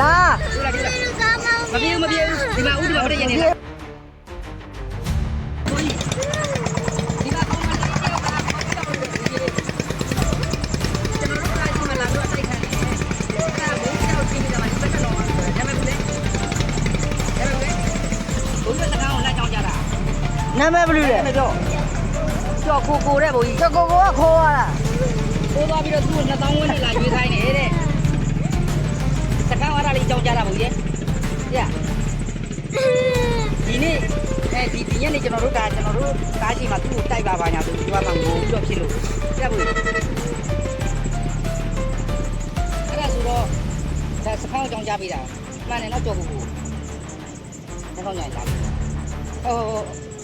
လာဒီလားဒီလားမပြေဘူးမပြေဘူးဒီမှာဦးဒီမှာဟိုတည်းရနေလားဒီမှာကောင်းမှလည်းကြောက်တာကျွန်တော်တို့ကဒီမှာလာတော့တိုက်ခံတယ်အဲ့ဒါဘုန်းကြီးတို့ချင်းနေတာမှာဒီဘက်ကတော့ဒါပေမဲ့လေဒါပေမဲ့ဘုန်းကြီးကကောင်းလာကြောင်းကြတာနာမည်ဘယ်လိုလဲအဲ့တော့ကြောက်ကိုကိုတဲ့ဘုန်းကြီးကျကိုကိုကခေါ်ရတာပိုးသွားပြီးတော့သူ့ကို2000ဝန်းနေလာရွေးခိုင်းနေတဲ့ စကားဝါဒလေးကြောင်းကြတာဘုန်းကြီးရဒီနေ့အဲဒီဒီညနေကျွန်တော်တို့ကကျွန်တော်တို့ကားကြီးမှာသူ့ကိုတိုက်ပါပါညာဆိုဒီမှာငိုပြီးတော့ဖြစ်လို့ပြတ်ဘူးအဲ့ဒါဆိုတော့ဒါစကားကြောင်းကြပေးတာမှန်တယ်တော့ကြောက်ကိုကိုတော့ညလာဟို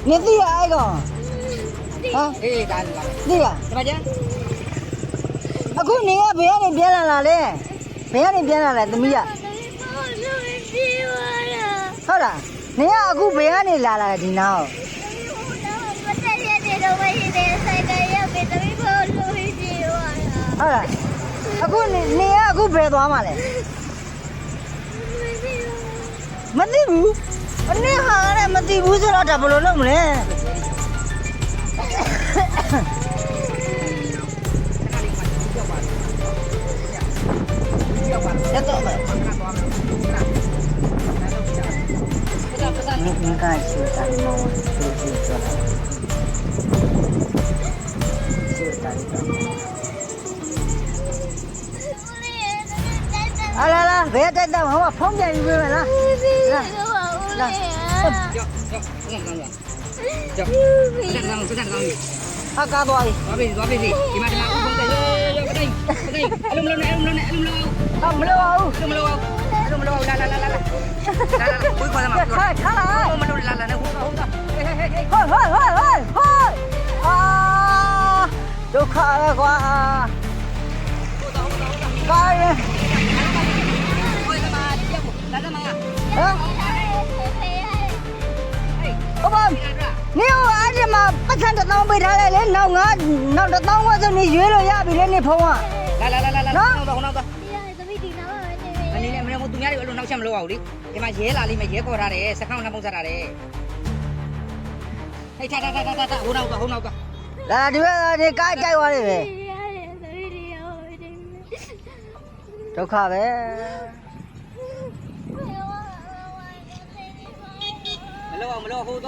နေသိရအဲ့ကောင်ဟာအေးဒါလာသိရဒီမှာကျန်အခုနေကဘယ်ကနေပြန်လာလာလဲ ဘယ်ကနေပြန်လာလဲသမီးကဟုတ်လားနေကအခုဘယ်ကနေလာလာလဲဒီနာကိုဟုတ်လားအခုနေနေကအခုဘယ်သွားမှာလဲမသိဘူးအနည်းဟာလည်းမသိဘူးဆိုတော့ဒါဘယ်လိုလုပ်မလဲ ပစငငကရှိတာမောသူသူဆိုတာရှိတာအလာလာဘယ်တက်တော့ဟောဖုံးပြန်ယူပေးမယ်လားကြောက်ကြောက်ကောင်းလားကြောက်ဆက်ကောင်းဆက်ကောင်းအကားသွားပြီသွားပြီသွားပြီဒီမှာဒီမှာဦးဖုန်းတယ်ရောပတိပတိအလုံးလုံးနဲ့အလုံးလုံးနဲ့အလုံးလုံးအမလို့အောင်အလုံးမလို့အလုံးမလို့လာလာလာလာလာလာဘိုးခေါ်တယ်မှာခါခါလာမလို့လာလာနဲ့ဟိုဟိုဟေးဟေးဟေး ဟိုဟိုဟိုဟိုဟိုအာဒုက္ခပဲကွာကားရင်ဟိုသမားကြောက်လာသမားဟေးဟမ်ဟိုဘာနေဟိုအားဒီမှာပတ်စံတစ်သောင်းပေးထားလိုက်လေနောက်ငါနောက်တစ်သောင်းဝတ်ဆိုနေရွေးလို့ရပြီလေနေဖုံးကလာလာလာလာလာနောက်တော့နောက်တော့အနေနဲ့မင်းတို့သူများတွေအဲ့လိုနောက်ချက်မလို့အောင်လေဒီမှာရဲလာလိမ့်မယ်ရဲခေါ်ထားတယ်စကောင်းနှမုတ်ဆက်ထားတယ် ဟေးထားထားထားထားဟိုနောက်တော့ဟိုနောက်တော့လာဒီဘက်ကနေကားကြိုက်သွားလိမ့်မယ်ဒုက္ခပဲမလို့အောင်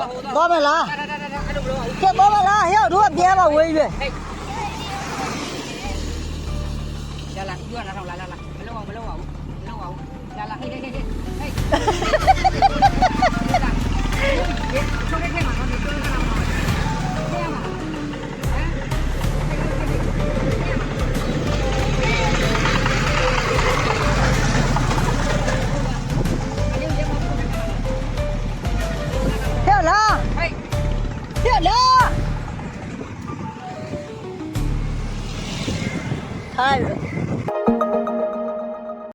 လားဟာ